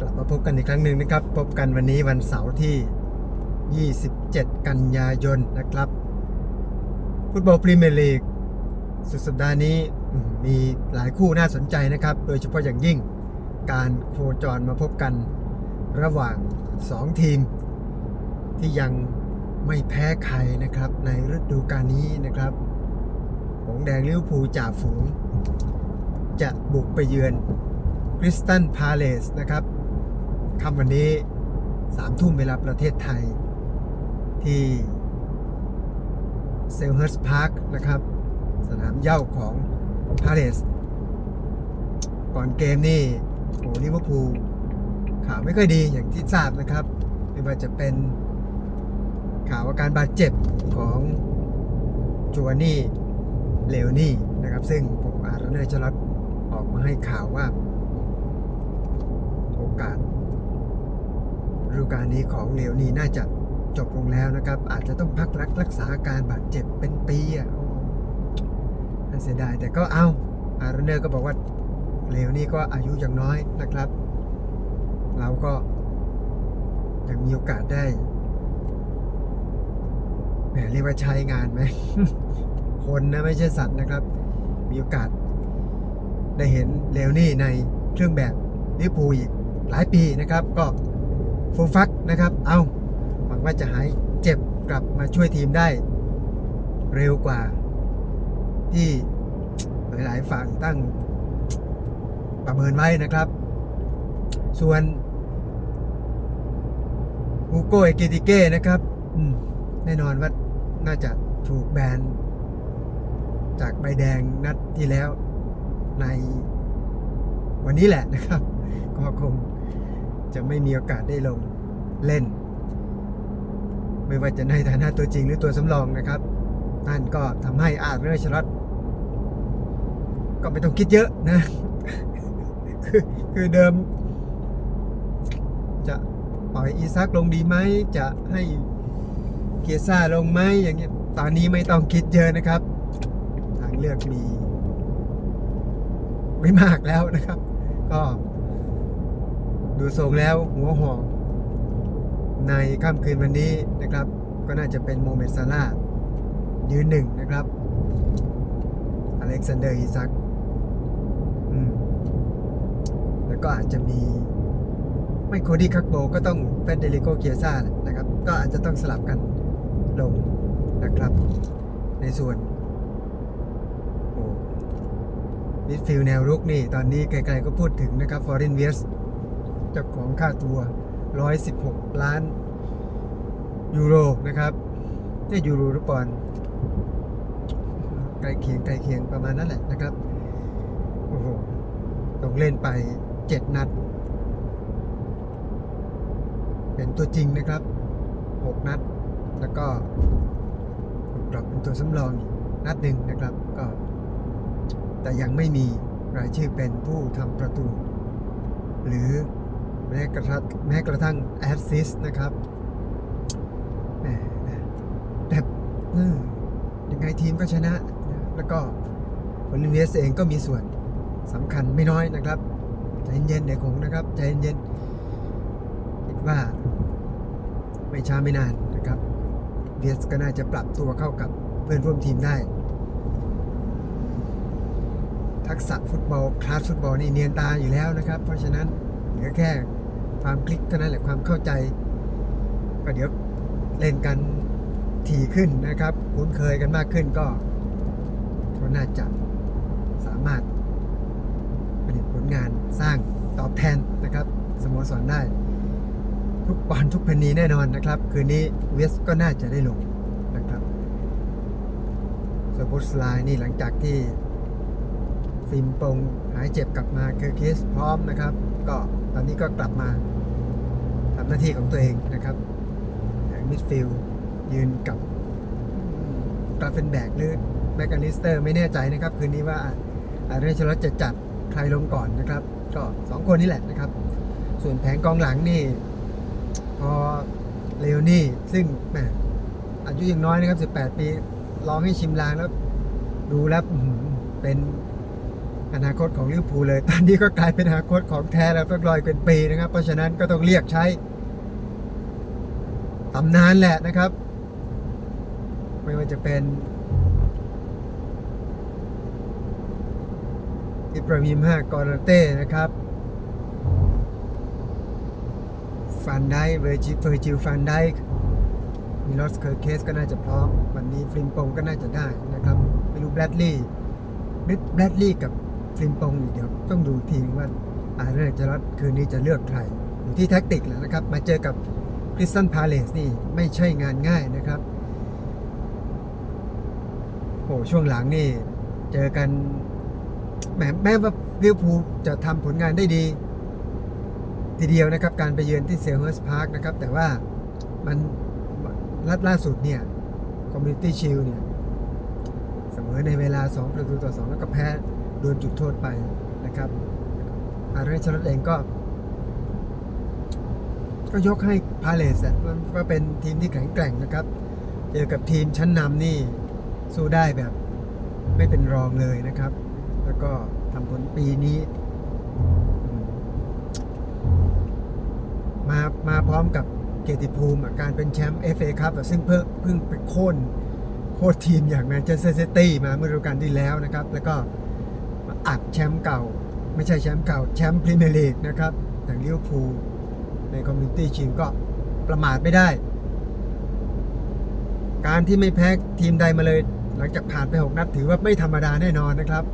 กลับมาพบกันอีกครั้งหนึ่งนะครับ พบกันวันนี้วันเสาร์ที่ 27 กันยายนนะครับ ฟุตบอลพรีเมียร์ลีกสุดสัปดาห์นี้มีหลายคู่น่าสนใจนะครับ โดยเฉพาะอย่างยิ่งการโคจรมาพบกันระหว่าง 2 ทีม ที่ยังไม่แพ้ใครนะครับ ในฤดูกาลนี้นะครับหงแดงลิเวอร์พูลจ่าฝูง จะบุกไปเยือนคริสตันพาเลสนะครับ ค่ำวันนี้สามทุ่มเวลาประเทศไทย ที่เซลเฮิร์สพาร์คนะครับ สนามเย้าของพาเลสก่อนเกมนี่โอ้ลิเวอร์พูลข่าวไม่ค่อยดีอย่างที่ทราบนะครับ ไม่ว่าจะเป็นข่าวอาการบาดเจ็บของจูวานี่เลโอนี่นะครับ ซึ่งผมอาร์เนอร์ชลัดออกมาให้ข่าวว่าโอกาส ฤดูกาลนี้ของเลโอนี่น่าจะจบลงแล้วนะครับ อาจจะต้องพักรักรักษาอาการบาดเจ็บเป็นปีอะน่าเสียดายแต่ก็เอาอาร์เนอร์ก็บอกว่าเลโอนี่ก็อายุยังน้อยนะครับ เราก็ยังมีโอกาสได้แหมเรียกว่าใช้งานไหม คนนะไม่ใช่สัตว์นะครับ มีโอกาสได้เห็นเลวนี่ในเครื่องแบบลิเวอร์พูอีกหลายปีนะครับ ก็ ฟูมฟักนะครับ เอาหวังว่าจะหายเจ็บกลับมาช่วยทีมได้ เร็วกว่า ที่หลายๆฝั่งตั้งประเมินไว้นะครับ ส่วนฮูโกเอกิติเก้นะครับแน่นอนว่าน่าจะถูกแบนจากใบแดงนัดที่แล้วในวันนี้แหละนะครับ ก็คง จะไม่มีโอกาสได้ลงเล่น ไม่ว่าจะในฐานะตัวจริงหรือตัวสำรองนะครับนั่นก็ทำให้อาร์เรอร์ชลัดก็ไม่ต้องคิดเยอะนะ คือคือเดิม จะปล่อยอีซักลงดีไหม จะให้เกียซ่าลงไหมอย่างเงี้ยตอนนี้ไม่ต้องคิดเยอะนะครับ ทางเลือกมี ไม่มากแล้วนะครับ ก็ ดูทรงแล้วหัวหอกในค่ำคืนวันนี้นะครับ ก็น่าจะเป็นโมเมนต์ซาร่ายืนหนึ่งนะครับ อเล็กซานเดอร์อิซักแล้วก็อาจจะมี ไม่โคดี้คักโบก็ต้องเฟเดริโกเกียซ่านะครับ ก็อาจจะต้องสลับกันลงนะครับ ในส่วนมิดฟิลด์แนวรุกนี่ ตอนนี้ไกลๆก็พูดถึงนะครับฟอร์เรนเวส เจ้าของค่าตัว 116 ล้าน ยูโรนะครับนี่ยูโรหรือปอนด์ใกล้เคียงใกล้เคียงประมาณนั้นแหละนะครับ โอ้โหลงเล่นไป 7 นัด เป็นตัวจริงนะครับ 6 นัด แล้วก็กปรับเป็นตัวสำรองนัดหนึ่งนะครับก็ แต่ยังไม่มีรายชื่อเป็นผู้ทำประตู หรือ แม้กระทั่งแม้กระทั่งแอสซิสนะครับแต่ยังไงทีมก็ชนะ แล้วก็คนลิเวสเองก็มีส่วนสำคัญไม่น้อยนะครับ ใจเย็นๆเด็กคงนะครับ ใจเย็นๆคิดว่าไม่ช้าไม่นานนะครับเวสก็น่าจะปรับตัวเข้ากับเพื่อนร่วมทีมได้ ทักษะฟุตบอล คลาสฟุตบอลนี่เนียนตาอยู่แล้วนะครับ เพราะฉะนั้นเหลือแค่ ความคลิกเท่านั้นแหละความเข้าใจ ก็เดี๋ยวเล่นกันถี่ขึ้นนะครับ คุ้นเคยกันมากขึ้นก็ก็น่าจะสามารถผลิตผลงานสร้างตอบแทนนะครับสโมสรได้ ทุกบอลทุกแผ่นนีแน่นอนนะครับ คืนนี้เวสก็น่าจะได้ลงนะครับสปอตสไลน์นี่หลังจากที่ฟิล์มปงหายเจ็บกลับมาเคอร์คิสพร้อมนะครับ ก็ตอนนี้ก็กลับมา หน้าที่ของตัวเองนะครับมิดฟิลด์ยืนกับกราฟเฟนแบกหรือแมกกาลิสเตอร์ไม่แน่ใจนะครับ คืนนี้ว่าอาเรนชลอตจะจัดใครลงก่อนนะครับ ก็สองคนนี่แหละนะครับ ส่วนแผงกองหลังนี่ พอเลโอนี่ซึ่งแหมอายุยังน้อยนะครับ 18 ปีลองให้ชิมลางแล้ว ดูแล้วเป็นอนาคตของลิเวอร์พูลเลย ตอนนี้ก็กลายเป็นอนาคตของแท้แล้วต้อรอยเป็นปีนะครับ เพราะฉะนั้นก็ต้องเรียกใช้ ตำนานแหละนะครับ ไม่ว่าจะเป็นอิบราฮิมฮากอร์เต้นะครับฟันได้เวอร์จิเฟอร์จิลฟันได้มีลอสเคอร์เคสก็น่าจะพร้อม วันนี้ฟริมปงก็น่าจะได้นะครับไม่รู้แบดลีย์แบดลีย์กับฟริมปงอีกเดี๋ยวต้องดูทีนึงว่าอาร์เรจะรัดคืนนี้จะเลือกใครอยู่ที่แท็กติกแหละนะครับ มาเจอกับ คริสตันพาเลสนี่ไม่ใช่งานง่ายนะครับโอ้ช่วงหลังนี่ เจอกันแหมแม้ว่าลิเวอร์พูลจะทำผลงานได้ดี ทีเดียวนะครับ การไปเยือนที่เซลเฮอร์สพาร์คนะครับ แต่ว่ามันล่าล่าสุดเนี่ยคอมมิ n ตี้ชิลเนี่ยเสมอในเวลา 2 ประตูต่อ 2 แล้วก็แพ้โดนจุดโทษไปนะครับอาร์เรนชลอตเองก็ ก็ยกให้พาเลสมันก็เป็นทีมที่แข็งแกร่งนะครับ เจอกับทีมชั้นนำนี่สู้ได้แบบ ไม่เป็นรองเลยนะครับ แล้วก็ทำผลปีนี้ มามาพร้อมกับเกียรติภูมิการเป็นแชมป์ FA ครับซึ่งเพิ่งเพิ่งไปโค่นโค่นทีมอย่างแมนเชสเตอร์ซิตี้มาเมื่อฤดูกาลที่แล้วนะครับ แล้วก็อัดแชมป์เก่า ไม่ใช่แชมป์เก่า แชมป์พรีเมียร์ลีกนะครับอย่างลิเวอร์พูล ในคอมมิตี้ชิลก็ประมาทไม่ได้ การที่ไม่แพ้ทีมใดมาเลย หลังจากผ่านไป 6 นัดถือว่าไม่ธรรมดาแน่นอนนะครับ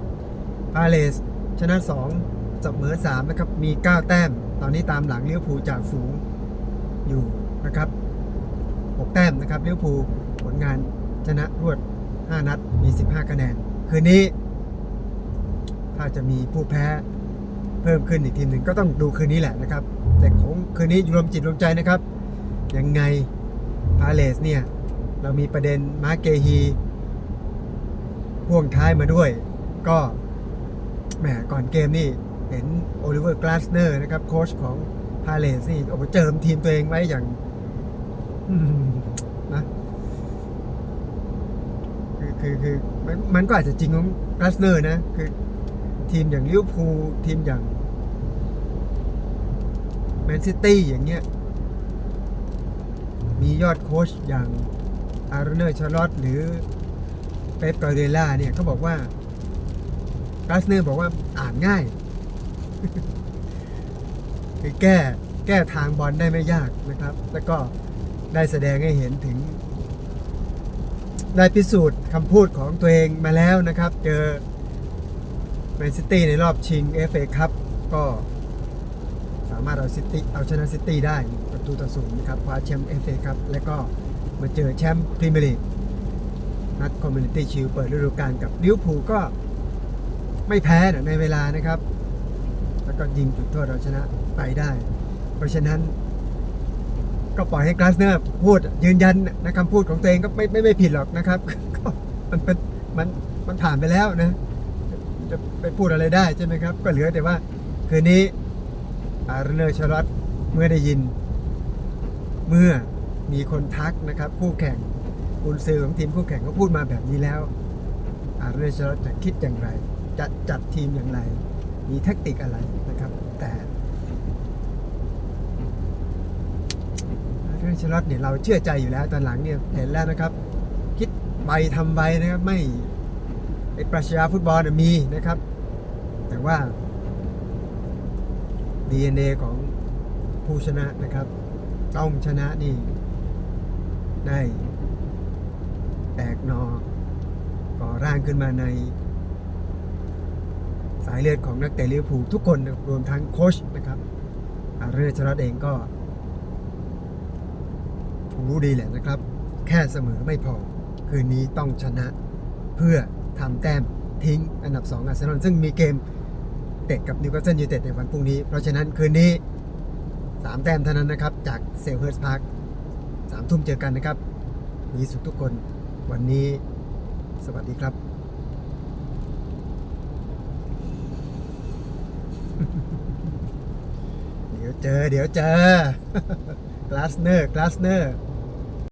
พาเลสชนะ 2 เสมอ 3 นะครับ มี 9 แต้ม ตอนนี้ตามหลังเลิเวอร์พูจากฝูงอยู่นะครับ 6 แต้มนะครับเลิเวอร์พูผลงานชนะรวด 5 นัด มี 15 คะแนน คืนนี้ ถ้าจะมีผู้แพ้เพิ่มขึ้นอีกทีมหนึ่งก็ต้องดูคืนนี้แหละนะครับ แต่ของคืนนี้รวมจิตรวมใจนะครับ ยังไงพาเลสเนี่ย เรามีประเด็นมาเกฮีพ่วงท้ายมาด้วย ก็แหมก่อนเกมนี่เห็นโอลิเวอร์กลาสเนอร์นะครับ โค้ชของพาเลสนี่โอ้โหเจิมทีมตัวเองไว้อย่างนะคือคือคือมันมันก็อาจจะจริงของกลาสเนอร์นะ คือทีมอย่างลิเวอร์พูลทีมอย่าง แมนซิตี้อย่างเงี้ย มียอดโค้ชอย่างอาร์เนอร์ชาร์ลอตหรือเป๊ปกอร์เดล่าเนี่ยเขาบอกว่ากาสเนอร์บอกว่าอ่านง่าย คือแก้แก้ทางบอลได้ไม่ยากนะครับ แล้วก็ได้แสดงให้เห็นถึง ได้พิสูจน์คำพูดของตัวเองมาแล้วนะครับ เจอแมนซิตี้ในรอบชิง FA ครับก็ามารถเอาซิตี้เอาชนะซิตี้ได้ประตูต่อศูนย์นะครับคว้าแชมป์ FA ครับ และก็มาเจอแชมป์พรีเมียร์ลีกนัดคอมมูนิตี้ชิลเปิดฤดูกาลกับลิเวอร์พูลก็ไม่แพ้ในเวลานะครับ แล้วก็ยิงจุดโทษเราชนะไปได้ เพราะฉะนั้น ก็ปล่อยให้กลาสเนอร์พูดยืนยันนะคำพูดของตัวเองก็ไม่ไม่ไม่ผิดหรอกนะครับก็มันเป็นมันมันผ่านไปแล้วนะ จะไปพูดอะไรได้ใช่ไหมครับ ก็เหลือแต่ว่าคืนนี้ อาร์เนอร์ชลอตเมื่อได้ยิน เมื่อมีคนทักนะครับ คู่แข่งกุนซือของทีมคู่แข่งก็พูดมาแบบนี้แล้ว อาร์เนอร์ชลอตจะคิดอย่างไร จะจัดทีมอย่างไร มีแทคติกอะไรนะครับ แต่อาร์เนอร์ชลอตเนี่ยเราเชื่อใจอยู่แล้วตอนหลังเนี่ยเห็นแล้วนะครับ คิดไปทำไปนะครับไม่ไอ้ปรัชญาฟุตบอลมีนะครับ แต่ว่า DNA ของผู้ชนะนะครับ ต้องชนะนี่ได้แตกหนอก่อร่างขึ้นมาใน สายเลือดของนักเตะลิเวอร์พูลทุกคนรวมทั้งโค้ชนะครับอาเรนชรัตเองก็รู้ดีแหละนะครับ แค่เสมอไม่พอ คืนนี้ต้องชนะเพื่อทำแต้มทิ้งอันดับ 2 อาร์เซนอลซึ่งมีเกม เตะกับนิวคาสเซิลยูไนเต็ดในวันพรุ่งนี้ เพราะฉะนั้นคืนนี้ 3 แต้มเท่านั้นนะครับ จากเซลเฮิร์สพาร์คสามทุ่มเจอกันนะครับ มีสุขทุกคนวันนี้ สวัสดีครับ เดี๋ยวเจอ เดี๋ยวเจอกลาสเนอร์กลาสเนอร์